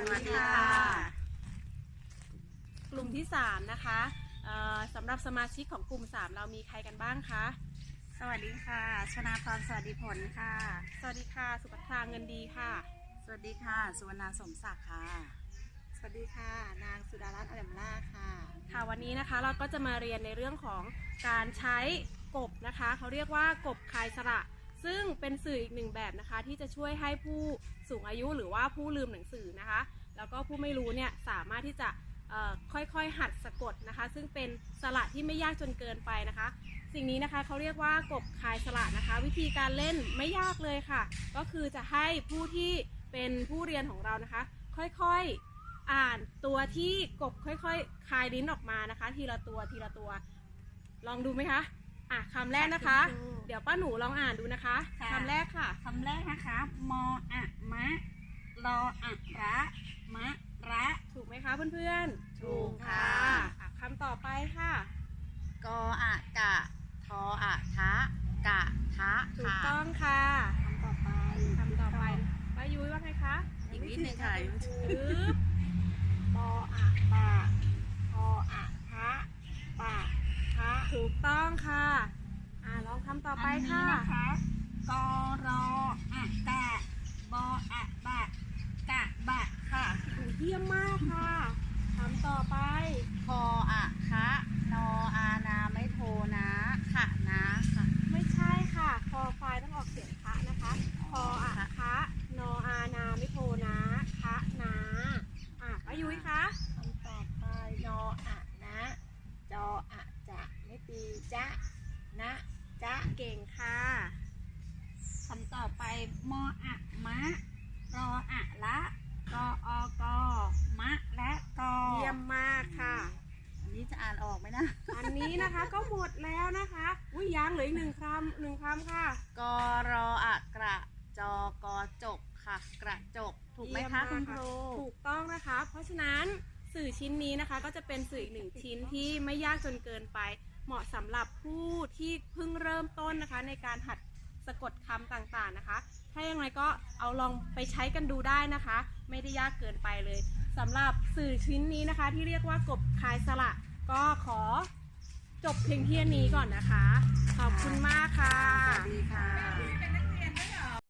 สวัสดีค่ะ กลุ่มที่ 3 นะคะเอ่อสำหรับสมาชิกของกลุ่ม 3 เรามีใครกันบ้างคะ สวัสดีค่ะ ชนาพรสวัสดีผลค่ะ สวัสดีค่ะ สุภัทราเงินดีค่ะ สวัสดีค่ะ สุวรรณาสมศักดิ์ค่ะ สวัสดีค่ะ นางสุดารัตน์อลัมล่าค่ะ ค่ะวันนี้นะคะเราก็จะมาเรียนในเรื่องของการใช้กบนะคะ เขาเรียกว่ากบคายสระ ซึ่งเป็นสื่ออีกหนึ่งแบบนะคะ ที่จะช่วยให้ผู้สูงอายุหรือว่าผู้ลืมหนังสือนะคะ แล้วก็ผู้ไม่รู้เนี่ยสามารถที่จะค่อยๆ หัดสะกดนะคะ ซึ่งเป็นสระที่ไม่ยากจนเกินไปนะคะ สิ่งนี้นะคะเขาเรียกว่ากบคายสระนะคะ วิธีการเล่นไม่ยากเลยค่ะ ก็คือจะให้ผู้ที่เป็นผู้เรียนของเรานะคะ ค่อยๆอ่านตัวที่กบค่อยๆคายลิ้นออกมานะคะ ทีละตัวทีละตัว ลองดูไหมคะ อะคำแรกนะคะคุณครูเดี๋ยวป้าหนูลองอ่านดูนะคะค่ะ คำแรกค่ะคำแรกนะคะ มออะมะรออะระมะระ ถูกไหมคะเพื่อนๆถูกค่ะ อะคำต่อไปค่ะ กออะกะ ทออะทะกะทะถูกค่ะต้องค่ะคำต่อไปคำต่อไปป้ายุ้ยว่าไงคะอีกนิดนึงค่ะ ปึ๊บปออะปะทออะทะปะทะ ถูกต้องค่ะ อ่าลองคำต่อไปค่ะ อันนี้นะคะกอรออะกะบออะบะกะบะค่ะถูกเยี่ยมมากค่ะคำต่อไป คออะคะนออานาไม่โทนะขะนะค่ะ ไม่ใช่ค่ะ คอควายต้องออกเสียงคะนะคะ คออะคะนออานาไม่โทนะคะนะอะป้ายุ้ยคะ คำต่อไปนออะนะ จออะจะไม่ตีจะนะจะ เก่งค่ะ คำ ต่อไปมออะมะรออะละกออกอมะและกอเยี่ยมมากค่ะ อันนี้จะอ่านออกไหมนะ อันนี้นะคะก็หมดแล้วนะคะอุ้ยยังเหลืออีกหนึ่งคำหนึ่งคำค่ะ กอรออะกระจอกอจกค่ะ กระจก ถูกไหมคะเยี่คุยณมคมากรู ถูกต้องนะคะ เพราะฉะนั้นสื่อชิ้นนี้นะคะ ก็จะเป็นสื่ออีกหนึ่งชิ้นที่ไม่ยากจนเกินไป เหมาะสำหรับผู้ที่เพิ่งเริ่มต้นนะคะ ในการหัด สะกดคำต่างๆนะคะ ถ้ายังไงก็เอาลองไปใช้กันดูได้นะคะ ไม่ได้ยากเกินไปเลยสำหรับสื่อชิ้นนี้นะคะ ที่เรียกว่ากบคายสละก็ขอจบเพียงเที่ยนี้ก่อนนะคะ ขอบคุณมากค่ะ สวัสดีค่ะ